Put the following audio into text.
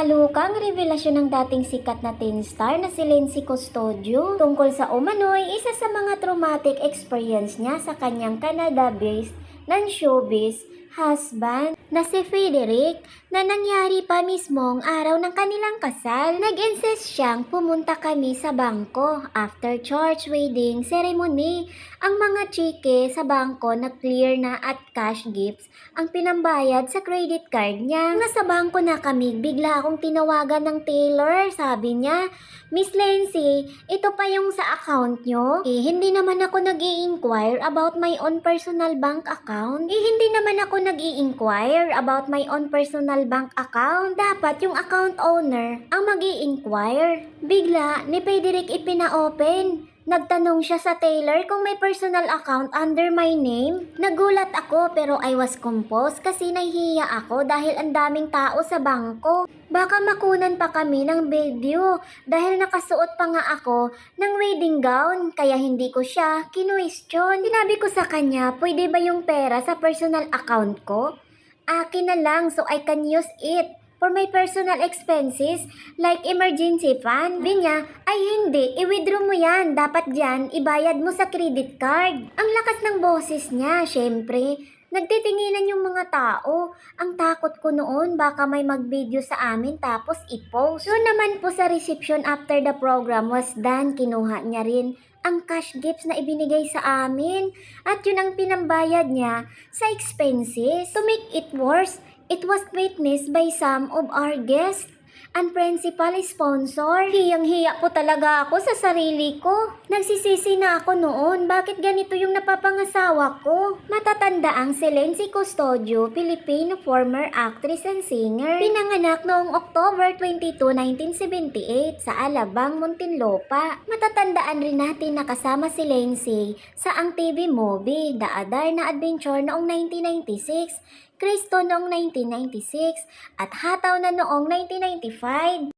Nakakalukang revelasyon ng dating sikat na teen star na si Lindsay Custodio tungkol sa umano'y isa sa mga traumatic experience niya sa kanyang Canada-based non-showbiz husband na si Frederick na nangyari pa mismong araw ng kanilang kasal. Nag-insist siyang pumunta kami sa bangko after church wedding ceremony. Ang mga chike sa bangko na clear na at cash gifts ang pinambayad sa credit card niya. Nasa bangko na kami, bigla akong tinawagan ng tailor. Sabi niya, Miss Lency, ito pa yung sa account nyo? Eh, hindi naman ako nag inquire about my own personal bank account. Eh, hindi naman ako nag inquire about my own personal bank account. Dapat yung account owner ang mag inquire Bigla, ni Frederick ipina-open. Nagtanong siya sa Taylor kung may personal account under my name. Nagulat ako pero I was composed kasi nahihiya ako dahil ang daming tao sa bangko. Baka makunan pa kami ng video dahil nakasuot pa nga ako ng wedding gown kaya hindi ko siya kinuwestiyon. Sinabi ko sa kanya, pwede ba yung pera sa personal account ko? Akin na lang so I can use it for my personal expenses like emergency fund. Sabi niya, ay hindi, i-withdraw mo yan. Dapat dyan, ibayad mo sa credit card. Ang lakas ng boses niya, syempre. Nagtitinginan yung mga tao. Ang takot ko noon, baka may mag-video sa amin tapos i-post. Yun naman po sa reception after the program was done, kinuha niya rin ang cash gifts na ibinigay sa amin. At yun ang pinambayad niya sa expenses. To make it worse, it was witnessed by some of our guests and principal sponsor. Hiyang-hiya po talaga ako sa sarili ko. Nagsisisi na ako noon. Bakit ganito yung napapangasawa ko? Matatanda ang si Lency Custodio, Filipino former actress and singer. Pinanganak noong October 22, 1978 sa Alabang, Muntinlupa. Matatandaan rin natin na kasama si Lency sa ang TV movie The Adarna Adventure noong 1996 Kristo noong 1996 at Hataw na noong 1995.